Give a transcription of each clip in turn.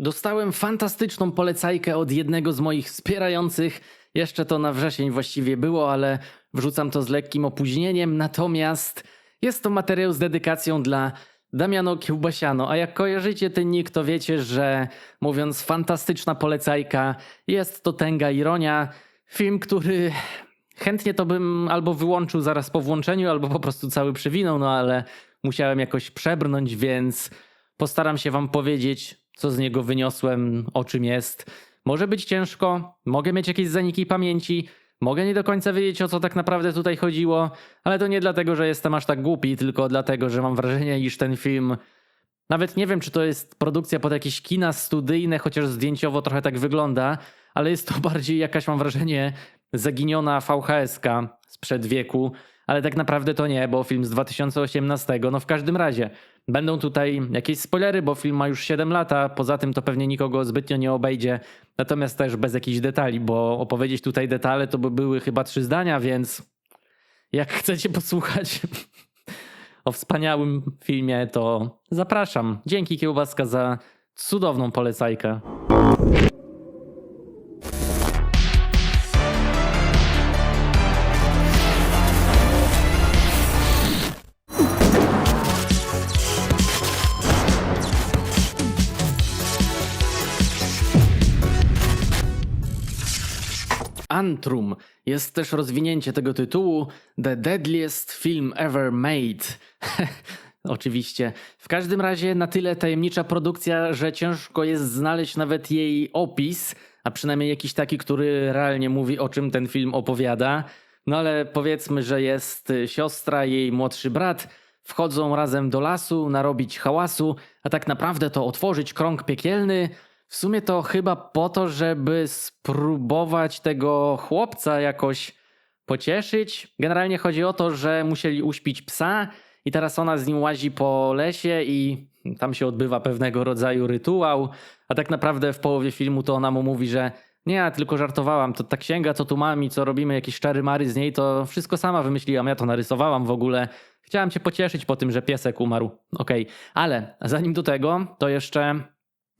Dostałem fantastyczną polecajkę od jednego z moich wspierających. Jeszcze to na wrzesień właściwie było, ale wrzucam to z lekkim opóźnieniem. Natomiast jest to materiał z dedykacją dla Damiano Kiełbasiano. A jak kojarzycie ten nick, to wiecie, że mówiąc fantastyczna polecajka, jest to tęga ironia. Film, który chętnie to bym albo wyłączył zaraz po włączeniu, albo po prostu cały przewinął, no ale musiałem jakoś przebrnąć, więc postaram się wam powiedzieć, co z niego wyniosłem, o czym jest. Może być ciężko, mogę mieć jakieś zaniki pamięci, mogę nie do końca wiedzieć, o co tak naprawdę tutaj chodziło, ale to nie dlatego, że jestem aż tak głupi, tylko dlatego, że mam wrażenie, iż ten film nawet nie wiem, czy to jest produkcja pod jakieś kina studyjne, chociaż zdjęciowo trochę tak wygląda, ale jest to bardziej jakaś, mam wrażenie, zaginiona VHS-ka sprzed wieku, ale tak naprawdę to nie, bo film z 2018. No w każdym razie, będą tutaj jakieś spoilery, bo film ma już 7 lat, a poza tym to pewnie nikogo zbytnio nie obejdzie. Natomiast też bez jakichś detali, bo opowiedzieć tutaj detale to by były chyba trzy zdania, więc jak chcecie posłuchać o wspaniałym filmie, to zapraszam. Dzięki Kiełbaska za cudowną polecajkę. Antrum jest też rozwinięcie tego tytułu The Deadliest Film Ever Made. Oczywiście. W każdym razie na tyle tajemnicza produkcja, że ciężko jest znaleźć nawet jej opis, a przynajmniej jakiś taki, który realnie mówi o czym ten film opowiada. No ale powiedzmy, że jest siostra, jej młodszy brat, wchodzą razem do lasu, narobić hałasu, a tak naprawdę to otworzyć krąg piekielny. W sumie to chyba po to, żeby spróbować tego chłopca jakoś pocieszyć. Generalnie chodzi o to, że musieli uśpić psa i teraz ona z nim łazi po lesie i tam się odbywa pewnego rodzaju rytuał, a tak naprawdę w połowie filmu to ona mu mówi, że nie, ja tylko żartowałam, to ta księga, co tu mam i co robimy, jakieś czary mary z niej, to wszystko sama wymyśliłam, ja to narysowałam w ogóle. Chciałam cię pocieszyć po tym, że piesek umarł. Okej, ale zanim do tego, to jeszcze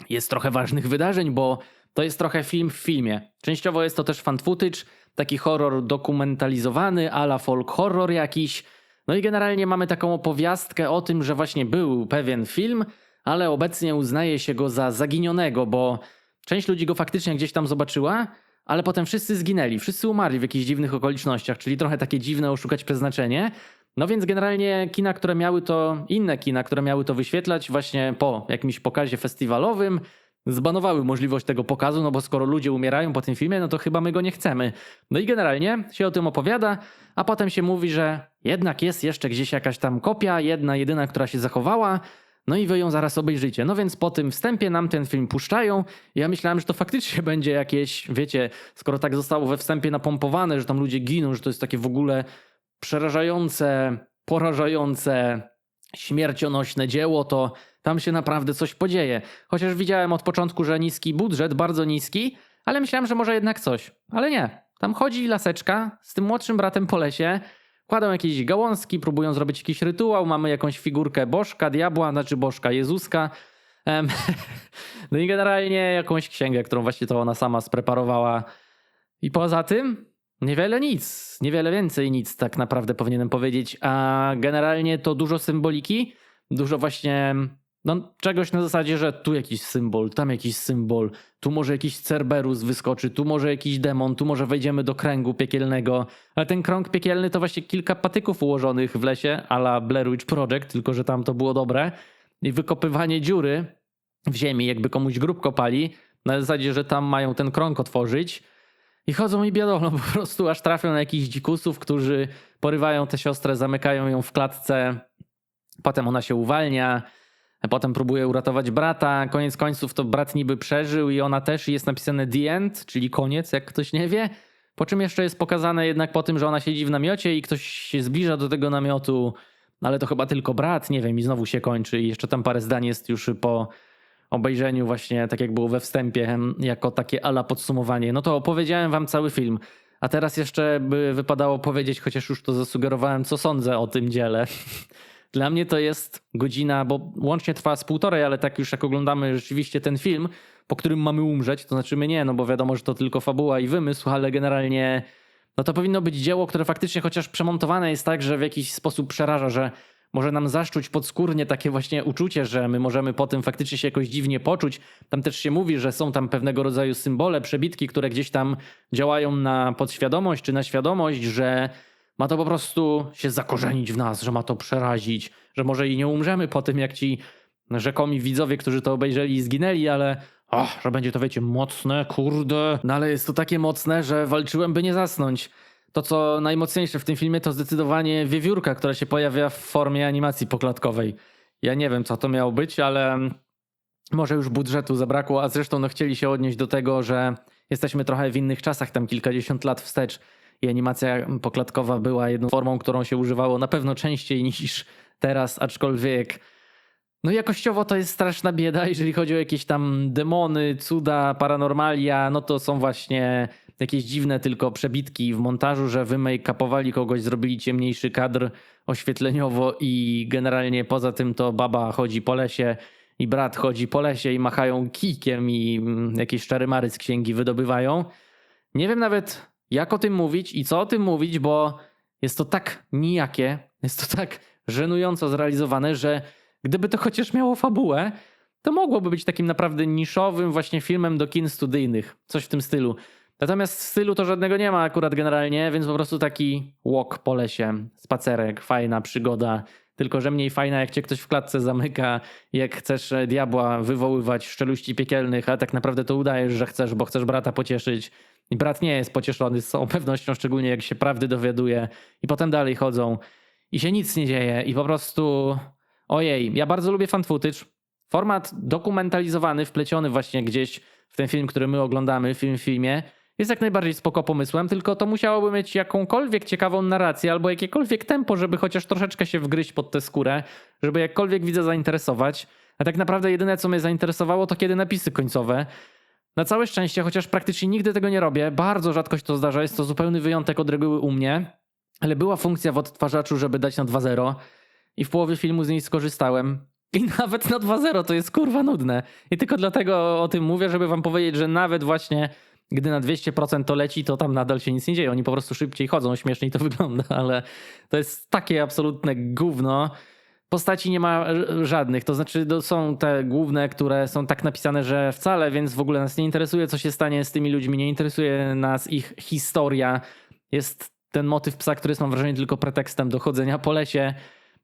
jest trochę ważnych wydarzeń, bo to jest trochę film w filmie. Częściowo jest to też fan footage, taki horror dokumentalizowany, ala folk horror jakiś. No i generalnie mamy taką opowiastkę o tym, że właśnie był pewien film, ale obecnie uznaje się go za zaginionego, bo część ludzi go faktycznie gdzieś tam zobaczyła, ale potem wszyscy zginęli, wszyscy umarli w jakichś dziwnych okolicznościach, czyli trochę takie dziwne oszukać przeznaczenie. No więc generalnie kina, które miały to, inne kina, które miały to wyświetlać właśnie po jakimś pokazie festiwalowym, zbanowały możliwość tego pokazu, no bo skoro ludzie umierają po tym filmie, no to chyba my go nie chcemy. No i generalnie się o tym opowiada, a potem się mówi, że jednak jest jeszcze gdzieś jakaś tam kopia, jedna, jedyna, która się zachowała, no i wy ją zaraz obejrzycie. No więc po tym wstępie nam ten film puszczają. Ja myślałem, że to faktycznie będzie jakieś, wiecie, skoro tak zostało we wstępie napompowane, że tam ludzie giną, że to jest takie w ogóle przerażające, porażające, śmiercionośne dzieło, to tam się naprawdę coś podzieje. Chociaż widziałem od początku, że niski budżet, bardzo niski, ale myślałem, że może jednak coś. Ale nie. Tam chodzi laseczka z tym młodszym bratem po lesie, kładą jakieś gałązki, próbują zrobić jakiś rytuał, mamy jakąś figurkę bożka, diabła, znaczy bożka Jezuska. No i generalnie jakąś księgę, którą właśnie to ona sama spreparowała. I poza tym Niewiele nic, niewiele więcej nic tak naprawdę powinienem powiedzieć, a generalnie to dużo symboliki, dużo właśnie no, czegoś na zasadzie, że tu jakiś symbol, tam jakiś symbol, tu może jakiś Cerberus wyskoczy, tu może jakiś demon, tu może wejdziemy do kręgu piekielnego, ale ten krąg piekielny to właśnie kilka patyków ułożonych w lesie, a la Blair Witch Project, tylko że tam to było dobre. I wykopywanie dziury w ziemi, jakby komuś grób kopali, na zasadzie, że tam mają ten krąg otworzyć, i chodzą i biadolą po prostu, aż trafią na jakichś dzikusów, którzy porywają tę siostrę, zamykają ją w klatce. Potem ona się uwalnia, potem próbuje uratować brata. Koniec końców to brat niby przeżył i ona też jest napisane the end, czyli koniec, jak ktoś nie wie. Po czym jeszcze jest pokazane jednak po tym, że ona siedzi w namiocie i ktoś się zbliża do tego namiotu, ale to chyba tylko brat, nie wiem, i znowu się kończy. I jeszcze tam parę zdań jest już po obejrzeniu właśnie, tak jak było we wstępie, jako takie ala podsumowanie, no to opowiedziałem wam cały film. A teraz jeszcze by wypadało powiedzieć, chociaż już to zasugerowałem, co sądzę o tym dziele. Dla mnie to jest godzina, bo łącznie trwa z półtorej, ale tak już jak oglądamy rzeczywiście ten film, po którym mamy umrzeć, to znaczy my nie, no bo wiadomo, że to tylko fabuła i wymysł, ale generalnie no to powinno być dzieło, które faktycznie chociaż przemontowane jest tak, że w jakiś sposób przeraża, że może nam zaszczuć podskórnie takie właśnie uczucie, że my możemy po tym faktycznie się jakoś dziwnie poczuć. Tam też się mówi, że są tam pewnego rodzaju symbole, przebitki, które gdzieś tam działają na podświadomość czy na świadomość, że ma to po prostu się zakorzenić w nas, że ma to przerazić, że może i nie umrzemy po tym, jak ci rzekomi widzowie, którzy to obejrzeli, zginęli, ale o, że będzie to, wiecie, mocne, kurde. No ale jest to takie mocne, że walczyłem, by nie zasnąć. To, co najmocniejsze w tym filmie, to zdecydowanie wiewiórka, która się pojawia w formie animacji poklatkowej. Ja nie wiem, co to miało być, ale może już budżetu zabrakło, a zresztą no, chcieli się odnieść do tego, że jesteśmy trochę w innych czasach, tam kilkadziesiąt lat wstecz i animacja poklatkowa była jedną formą, którą się używało na pewno częściej niż teraz, aczkolwiek no jakościowo to jest straszna bieda, jeżeli chodzi o jakieś tam demony, cuda, paranormalia, no to są właśnie jakieś dziwne tylko przebitki w montażu, że wy make-upowali kogoś, zrobili ciemniejszy kadr oświetleniowo i generalnie poza tym to baba chodzi po lesie i brat chodzi po lesie i machają kijkiem i mm, jakieś czarymary z księgi wydobywają. Nie wiem nawet jak o tym mówić i co o tym mówić, bo jest to tak nijakie, jest to tak żenująco zrealizowane, że gdyby to chociaż miało fabułę, to mogłoby być takim naprawdę niszowym właśnie filmem do kin studyjnych. Coś w tym stylu. Natomiast stylu to żadnego nie ma akurat generalnie, więc po prostu taki walk po lesie, spacerek, fajna przygoda. Tylko, że mniej fajna, jak cię ktoś w klatce zamyka, jak chcesz diabła wywoływać z szczeluści piekielnych, a tak naprawdę to udajesz, że chcesz, bo chcesz brata pocieszyć. I brat nie jest pocieszony z całą pewnością, szczególnie jak się prawdy dowiaduje. I potem dalej chodzą i się nic nie dzieje. I po prostu Ojej, ja bardzo lubię fan footage. Format dokumentalizowany, wpleciony właśnie gdzieś w ten film, który my oglądamy, film w filmie, jest jak najbardziej spoko pomysłem, tylko to musiałoby mieć jakąkolwiek ciekawą narrację albo jakiekolwiek tempo, żeby chociaż troszeczkę się wgryźć pod tę skórę, żeby jakkolwiek widzę zainteresować. A tak naprawdę jedyne, co mnie zainteresowało, to kiedy napisy końcowe. Na całe szczęście, chociaż praktycznie nigdy tego nie robię, bardzo rzadko się to zdarza, jest to zupełny wyjątek od reguły u mnie, ale była funkcja w odtwarzaczu, żeby dać na 2.0 i w połowie filmu z niej skorzystałem. I nawet na 2.0 to jest kurwa nudne. I tylko dlatego o tym mówię, żeby wam powiedzieć, że nawet właśnie gdy na 200% to leci, to tam nadal się nic nie dzieje. Oni po prostu szybciej chodzą, śmieszniej to wygląda, ale to jest takie absolutne gówno. Postaci nie ma żadnych, to znaczy są te główne, które są tak napisane, że wcale, więc w ogóle nas nie interesuje, co się stanie z tymi ludźmi, nie interesuje nas ich historia. Jest ten motyw psa, który jest, mam wrażenie, tylko pretekstem do chodzenia po lesie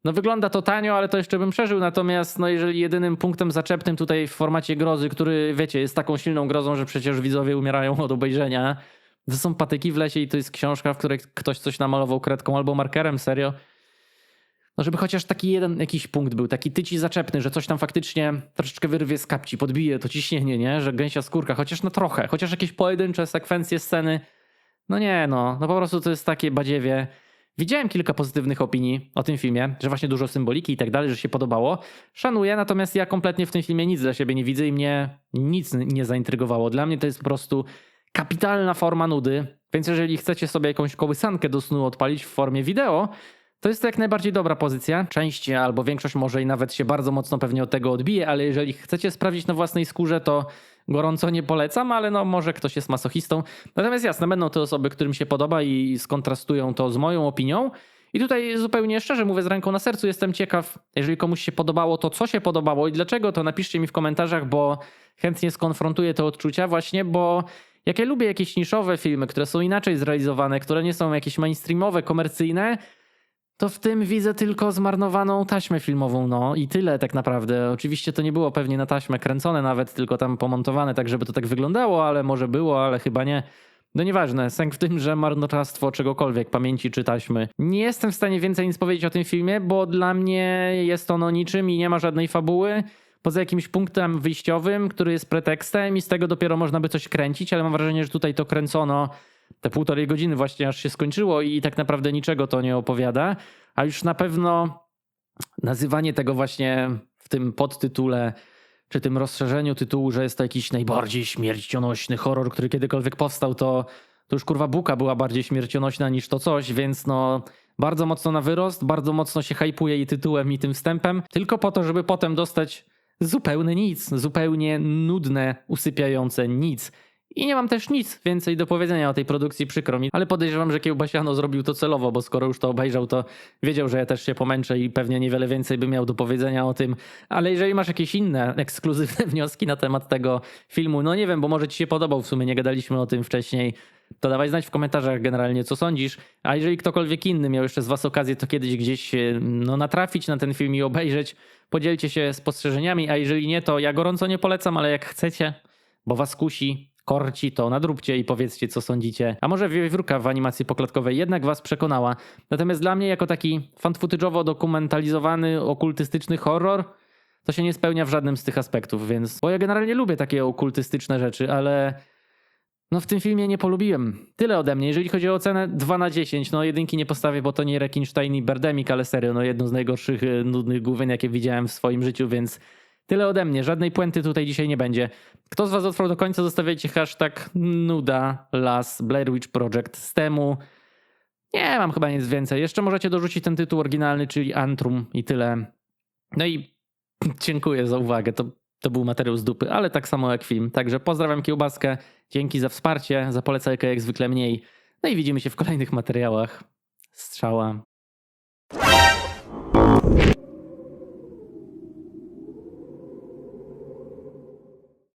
no wygląda to tanio, ale to jeszcze bym przeżył. Natomiast no jeżeli jedynym punktem zaczepnym tutaj w formacie grozy, który wiecie, jest taką silną grozą, że przecież widzowie umierają od obejrzenia, to są patyki w lesie i to jest książka, w której ktoś coś namalował kredką albo markerem, serio. No żeby chociaż taki jeden jakiś punkt był, taki tyci zaczepny, że coś tam faktycznie troszeczkę wyrwie z kapci, podbije to ciśnienie, nie? Że gęsia skórka, chociaż no trochę, chociaż jakieś pojedyncze sekwencje sceny. No nie, no, no po prostu to jest takie badziewie. Widziałem kilka pozytywnych opinii o tym filmie, że właśnie dużo symboliki i tak dalej, że się podobało. Szanuję, natomiast ja kompletnie w tym filmie nic dla siebie nie widzę i mnie nic nie zaintrygowało. Dla mnie to jest po prostu kapitalna forma nudy, więc jeżeli chcecie sobie jakąś kołysankę do snu odpalić w formie wideo, to jest to jak najbardziej dobra pozycja. Część albo większość może i nawet się bardzo mocno pewnie od tego odbije, ale jeżeli chcecie sprawdzić na własnej skórze, to gorąco nie polecam, ale no może ktoś jest masochistą. Natomiast jasne, będą to osoby, którym się podoba i skontrastują to z moją opinią. I tutaj zupełnie szczerze mówię z ręką na sercu, jestem ciekaw, jeżeli komuś się podobało, to co się podobało i dlaczego, to napiszcie mi w komentarzach, bo chętnie skonfrontuję te odczucia właśnie, bo jak ja lubię jakieś niszowe filmy, które są inaczej zrealizowane, które nie są jakieś mainstreamowe, komercyjne, to w tym widzę tylko zmarnowaną taśmę filmową, no i tyle tak naprawdę. Oczywiście to nie było pewnie na taśmę kręcone nawet, tylko tam pomontowane tak, żeby to tak wyglądało, ale może było, ale chyba nie. No nieważne, sęk w tym, że marnotrawstwo czegokolwiek, pamięci czy taśmy. Nie jestem w stanie więcej nic powiedzieć o tym filmie, bo dla mnie jest ono niczym i nie ma żadnej fabuły. Poza jakimś punktem wyjściowym, który jest pretekstem i z tego dopiero można by coś kręcić, ale mam wrażenie, że tutaj to kręcono te półtorej godziny właśnie aż się skończyło i tak naprawdę niczego to nie opowiada, a już na pewno nazywanie tego właśnie w tym podtytule czy tym rozszerzeniu tytułu, że jest to jakiś najbardziej śmiercionośny horror, który kiedykolwiek powstał, to, to już kurwa buka była bardziej śmiercionośna niż to coś, więc no bardzo mocno na wyrost, bardzo mocno się hypuje i tytułem, i tym wstępem, tylko po to, żeby potem dostać zupełnie nic, zupełnie nudne, usypiające nic. I nie mam też nic więcej do powiedzenia o tej produkcji, przykro mi, ale podejrzewam, że Kiełbasiano zrobił to celowo, bo skoro już to obejrzał, to wiedział, że ja też się pomęczę i pewnie niewiele więcej by miał do powiedzenia o tym. Ale jeżeli masz jakieś inne ekskluzywne wnioski na temat tego filmu, no nie wiem, bo może ci się podobał, w sumie nie gadaliśmy o tym wcześniej, to dawaj znać w komentarzach generalnie, co sądzisz. A jeżeli ktokolwiek inny miał jeszcze z was okazję to kiedyś gdzieś e, no, natrafić na ten film i obejrzeć, podzielcie się spostrzeżeniami, a jeżeli nie, to ja gorąco nie polecam, ale jak chcecie, bo was kusi, korci, to nadróbcie i powiedzcie, co sądzicie. A może wiewiórka w animacji poklatkowej jednak was przekonała. Natomiast dla mnie, jako taki fan footage'owo dokumentalizowany, okultystyczny horror, to się nie spełnia w żadnym z tych aspektów, więc... Bo ja generalnie lubię takie okultystyczne rzeczy, ale... No w tym filmie nie polubiłem. Tyle ode mnie. Jeżeli chodzi o ocenę 2 na 10, no jedynki nie postawię, bo to nie Rekinstein i Berdemik, ale serio, no jedno z najgorszych e, nudnych główek, jakie widziałem w swoim życiu, więc tyle ode mnie. Żadnej puenty tutaj dzisiaj nie będzie. Kto z was dotrwał do końca, zostawiajcie hashtag nuda las Blair Witch Project z temu. Nie mam chyba nic więcej. Jeszcze możecie dorzucić ten tytuł oryginalny, czyli Antrum i tyle. No i dziękuję za uwagę. To, to był materiał z dupy, ale tak samo jak film. Także pozdrawiam kiełbaskę. Dzięki za wsparcie, za polecajkę jak zwykle mniej. No i widzimy się w kolejnych materiałach. Strzała.